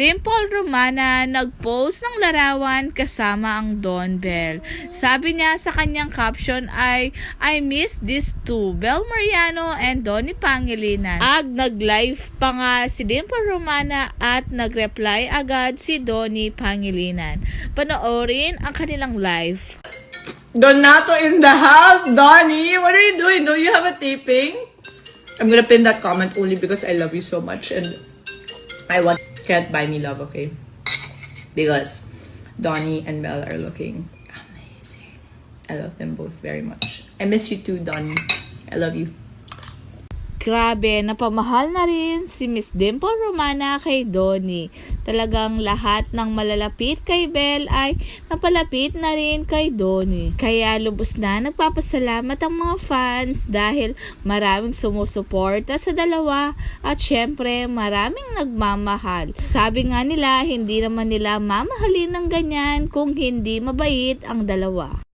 Dimple Romana nag-post ng larawan kasama ang Don Bell. Sabi niya sa kanyang caption ay, I miss these two, Bel Mariano and Donnie Pangilinan. Ag nag-live pa nga si Dimple Romana at nag-reply agad si Donnie Pangilinan. Panoorin ang kanilang live. Donato in the house, Donnie. What are you doing? Do you have a taping? I'm gonna pin that comment only because I love you so much and I want can't buy me love, okay? Because Donnie and Mel are looking amazing. I love them both very much. I miss you too, Donnie. I love you. Grabe, napamahal na rin si Miss Dimple Romana kay Donnie. Talagang lahat ng malalapit kay Belle ay napalapit na rin kay Donnie. Kaya lubos na nagpapasalamat ang mga fans dahil maraming sumusuporta sa dalawa at syempre maraming nagmamahal. Sabi nga nila, hindi naman nila mamahalin ng ganyan kung hindi mabait ang dalawa.